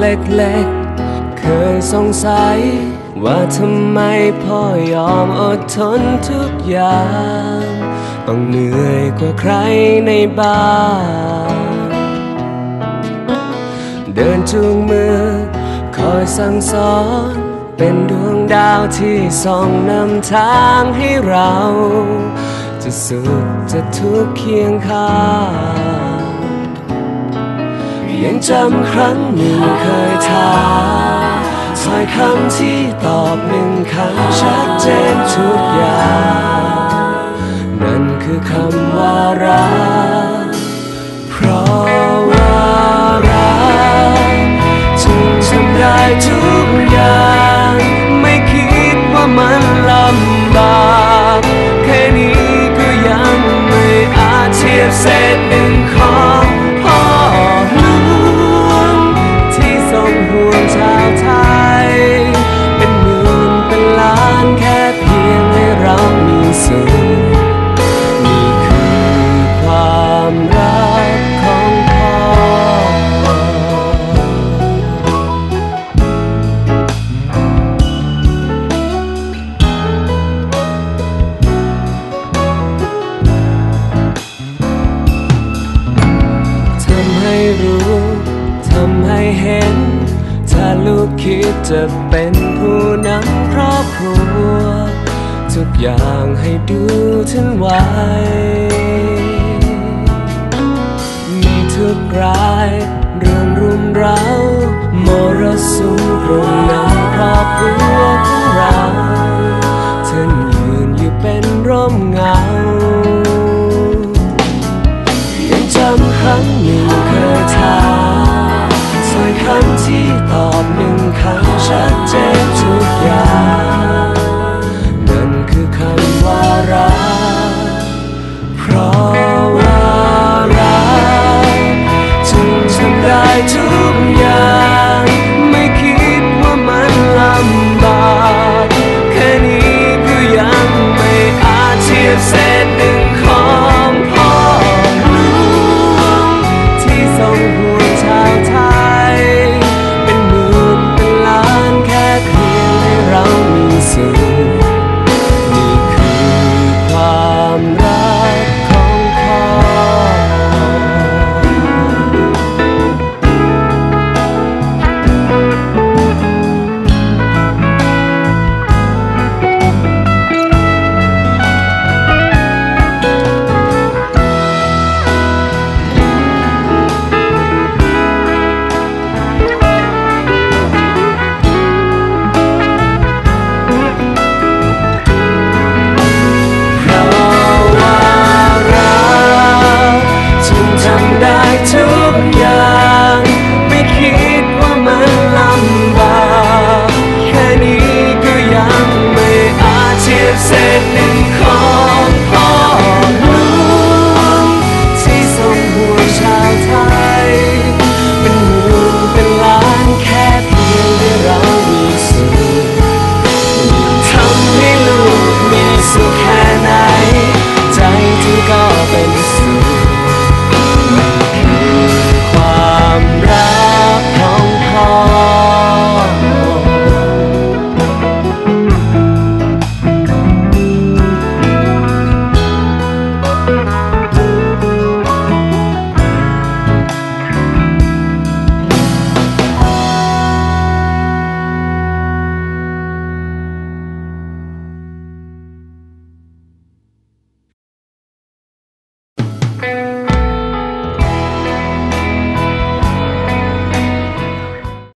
เล็กๆ เคยสงสัย ว่าทำไมพ่อยอมอดทนทุกอย่าง ต้องเหนื่อยกว่าใครในบ้าน เดินจูงมือ คอยสั่งสอน เป็นดวงดาวที่ส่องนำทางให้เรา จะสุขจะทุกข์เคียงข้าง ยังจำครั้งหนึ่งเคยถามสอยคำที่ตอบหนึ่งคำชัดเจนทุกอย่าง นั่นคือคำ รู้ทำให้เห็น ถ้าลูกคิดจะเป็นผู้นำครอบครัว ทุกอย่างให้ดูถึงวัยมีทุกราย จ